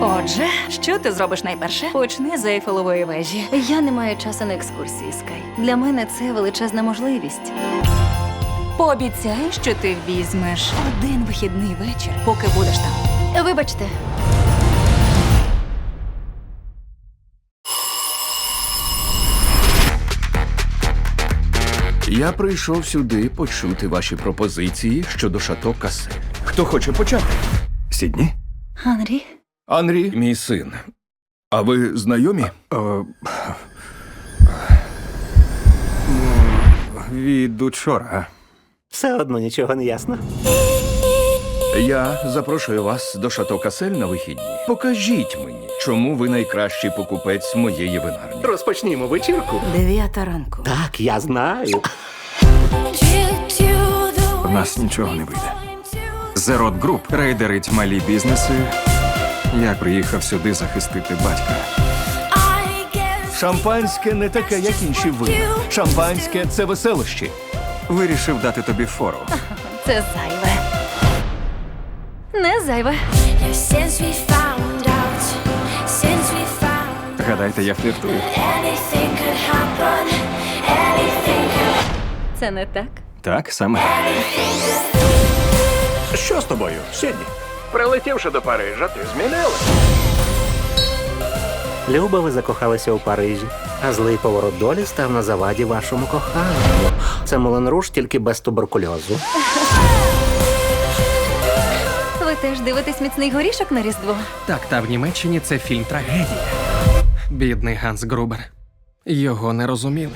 Отже, що ти зробиш найперше? Почни з Ейфелевої вежі. Я не маю часу на екскурсії, Скай. Для мене це величезна можливість. Пообіцяй, що ти візьмеш один вихідний вечір, поки будеш там. Вибачте, Я прийшов сюди почути ваші пропозиції щодо шато Касе. Хто хоче почати? Сідні? Анрі. Анрі, мій син. А ви знайомі? О, від учора. Все одно нічого не ясно. Я запрошую вас до шато Касель на вихідні. Покажіть мені, чому ви найкращий покупець моєї винарні. Розпочнімо вечірку. Дев'ята ранку. Так, я знаю. У нас нічого не вийде. Зерот Груп рейдерить малі бізнеси. Я приїхав сюди захистити батька. Шампанське не таке, як інші вина. Шампанське це веселощі. Вирішив дати тобі фору. Це зайве. Не зайве. Гадайте, я фліртую. Це не так. Так, саме. Що з тобою, Сідні? Прилетівши до Парижа, ти змінила. Люба, ви закохалися у Парижі, а злий поворот долі став на заваді вашому коханню. Це Мулен Руш, тільки без туберкульозу. Ви теж дивитесь міцний горішок на Різдво. Так, та в Німеччині це фільм трагедія. Бідний Ганс Грубер. Його не розуміли.